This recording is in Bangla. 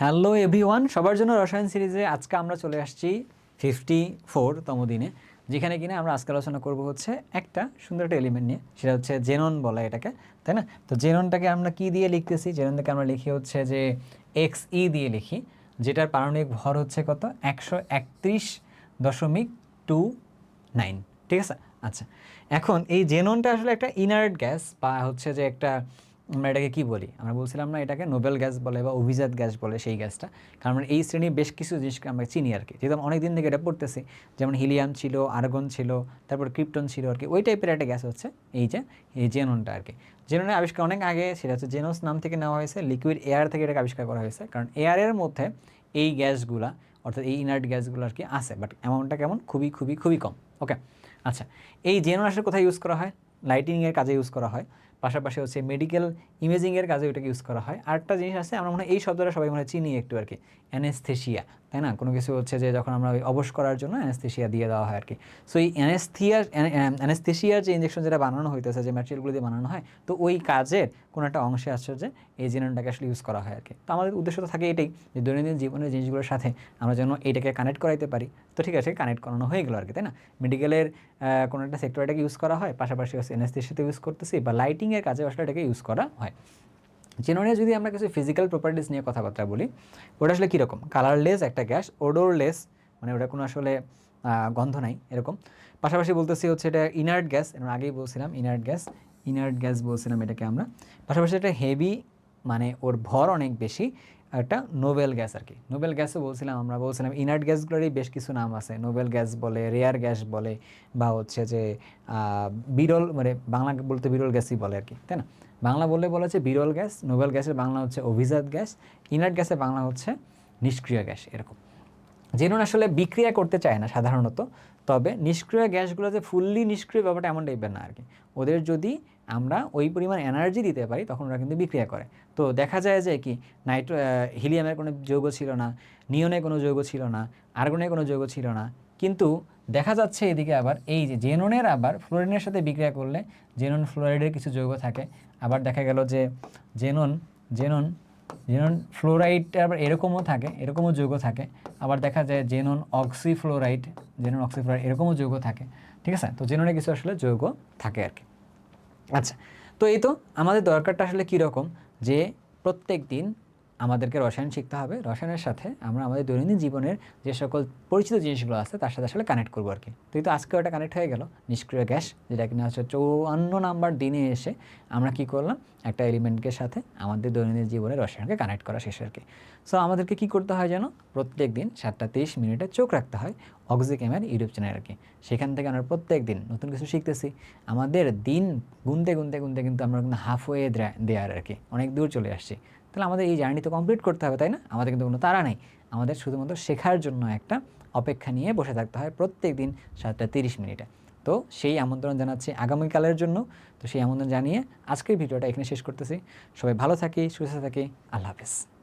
হ্যালো এভরিওয়ান সবার জন্য রসায়ন সিরিজে আজকে আমরা চলে আসছি ফিফটি ফোরতম দিনে, যেখানে কিনা আমরা আজকে আলোচনা করব হচ্ছে একটা সুন্দর একটা এলিমেন্ট নিয়ে, সেটা হচ্ছে জেনন বলা এটাকে, তাই না? তো জেননটাকে আমরা কি দিয়ে লিখতেছি? জেননটাকে আমরা লিখি হচ্ছে যে এক্স ই দিয়ে লিখি, যেটার পারমাণবিক ভর হচ্ছে কত? একশো একত্রিশ দশমিক টু নাইন, ঠিক আছে? আচ্ছা এখন এই জেননটা আসলে একটা ইনার্ট গ্যাস বা হচ্ছে যে একটা আমরা এটাকে কি বলি? আমরা বলছিলাম না এটাকে নোবেল গ্যাস বলে বা অভিজাত গ্যাস বলে সেই গ্যাসটা। কারণ এই শ্রেণির বেশ কিছু জিনিসকে আমরা চিনি আর কি যেহেতু অনেক দিন থেকে এটা পড়তেছি, যেমন হিলিয়াম ছিল, আর্গন ছিল, তারপর ক্রিপ্টন ছিল আর কি ওই টাইপের একটা গ্যাস হচ্ছে এই যে, এই জেননটা আর কি জেননের আবিষ্কার অনেক আগে, সেটা হচ্ছে জেনোস নাম থেকে নেওয়া হয়েছে, লিকুইড এয়ার থেকে এটাকে আবিষ্কার করা হয়েছে। কারণ এয়ারের মধ্যে এই গ্যাসগুলা, অর্থাৎ এই ইনার্ট গ্যাসগুলো আর কি আছে, বাট অ্যামাউন্টটা কেমন? খুবই খুবই খুবই কম। ওকে আচ্ছা এই জেনন আসলে কোথায় ইউজ করা হয়? লাইটিংয়ের কাজে ইউজ করা হয়। পাশাপাশি হচ্ছে মেডিকেল ইমেজিংয়ের কাজে ওইটাকে ইউজ করা হয়। আরেকটা জিনিস আছে, আমরা মনে হয় এই শব্দটা সবাই মনে হয় চিনি একটু আর কি অ্যানেস্থেশিয়া তাই না? কোনো কিছু হচ্ছে যে যখন আমরা অবশ করার জন্য অ্যানেস্থেশিয়া দিয়ে দেওয়া হয় আর কি। সো এই অ্যানেস্থিয়া অ্যানেস্থেশিয়ার যে ইঞ্জেকশন যেটা বানানো হইতেছে, যে ম্যাটেরিয়ালগুলো দিয়ে বানানো হয়, তো ওই কাজের কোনো একটা অংশে আসছে যে এই জেননটাকে আসলে ইউজ করা হয় আর কি। তো আমাদের উদ্দেশ্য তো থাকে এটাই যে দৈনন্দিন জীবনের জিনিসগুলোর সাথে আমরা যেন এইটাকে কানেক্ট করাইতে পারি। তো ঠিক আছে কানেক্ট করানো হয়ে গেলো আর কি, তাই না? মেডিকেলের কোনো একটা সেক্টর এটাকে ইউজ করা হয়, পাশাপাশি হচ্ছে অ্যানেস্থেশিয়াতে ইউজ করতেছি বা লাইটিংয়ের কাজে আসলে এটাকে ইউজ করা হয়। জেননে যদি আমরা কিছু ফিজিক্যাল প্রপার্টিস নিয়ে কথাবার্তা বলি, ওটা আসলে কীরকম? কালারলেস একটা গ্যাস ওডোরলেস মানে ওটা কোনো আসলে গন্ধ নাই, এরকম। পাশাপাশি বলতেছি হচ্ছে এটা ইনার্ট গ্যাস আমরা আগেই বলছিলাম ইনার্ট গ্যাস ইনার্ট গ্যাস বলছিলাম এটাকে আমরা। পাশাপাশি একটা হেভি মানে ওর ভর অনেক বেশি, একটা নোবেল গ্যাস আর কি। নোবেল গ্যাসও বলছিলাম আমরা, বলছিলাম ইনার্ট গ্যাসগুলোরই বেশ কিছু নাম আছে। নোবেল গ্যাস বলে, রেয়ার গ্যাস বলে, বা হচ্ছে যে বিরল মানে বাংলা বলতে বিরল গ্যাসই বলে আর কি, তাই না? বাংলা বললে বলা হচ্ছে বিরল গ্যাস, নোবেল গ্যাসের বাংলা হচ্ছে অভিজাত গ্যাস ইনার্ট গ্যাসের বাংলা হচ্ছে নিষ্ক্রিয় গ্যাস, এরকম। জেনুন আসলে বিক্রিয়া করতে চায় না সাধারণত, তবে নিষ্ক্রিয় গ্যাসগুলো যে ফুললি নিষ্ক্রিয় ব্যাপারটা এমন টাইপের না আর কি। ওদের যদি আমরা ওই পরিমাণ এনার্জি দিতে পারি, তখন ওরা কিন্তু বিক্রিয়া করে। তো দেখা যায় যে কি নাইট্রো হিলিয়ামের কোনো যৌগ ছিল না নিয়নের কোনো যৌগ ছিল না আর্গনের কোনো যৌগ ছিল না। কিন্তু দেখা যাচ্ছে এদিকে আবার এই যে জেননের আবার ফ্লোরিনের সাথে বিক্রিয়া করলে জেনন ফ্লোরাইডের কিছু যৌগ থাকে। আবার দেখা গেল যে জেনন জেনন জেনন ফ্লোরাইড আবার এরকমও থাকে, এরকমও যৌগ থাকে। আবার দেখা যায় জেনন অক্সিফ্লোরাইড জেনন অক্সিফ্লোরাইড এরকমও যৌগ থাকে। ঠিক আছে? তো জেননে কিছু আসলে যৌগ থাকে আর কি। আচ্ছা তো এই তো আমাদের দরকারটা আসলে কীরকম? যে প্রত্যেক দিন আমাদেরকে রসায়ন শিখতে হবে। রসায়নের সাথে আমরা আমাদের দৈনন্দিন জীবনের যে সকল পরিচিত জিনিসগুলো আছে, তার সাথে আসলে কানেক্ট করব আর কি। তো এই তো আজকে ওটা কানেক্ট হয়ে গেল, নিষ্ক্রিয় গ্যাস, যেটা কিনা হচ্ছে চৌয়ান্ন নাম্বার দিনে এসে আমরা কি করলাম? একটা এলিমেন্টকে সাথে আমাদের দৈনন্দিন জীবনে রসায়নকে কানেক্ট করা শেষ আর কি। সো আমাদেরকে কী করতে হয় যেন? প্রত্যেক দিন সাতটা তেইশ মিনিটে চোখ রাখতে হয় অক্সিকেমের ইউটিউব চ্যানেল আর কি। সেখান থেকে আমরা প্রত্যেক দিন নতুন কিছু শিখতেছি। আমাদের দিন গুনতে গুনতে গুনতে কিন্তু আমরা কিন্তু হাফ ওয়ে দেয়ার আর কি। অনেক দূর চলে আসছি। তাহলে আমাদের এই জার্নি তো কমপ্লিট করতে হবে, তাই না? আমাদের কিন্তু কোনো তারা নেই। আমাদের শুধুমাত্র শেখার জন্য একটা অপেক্ষা নিয়ে বসে থাকতে হয় প্রত্যেক দিন সাতটা তিরিশ মিনিটে। তো সেই আমন্ত্রণ জানাচ্ছি আগামীকালের জন্য। তো সেই আমন্ত্রণ জানিয়ে আজকের ভিডিওটা এখানে শেষ করতেছি। সবাই ভালো থাকি, সুস্থ থাকি, আল্লাহ হাফেজ।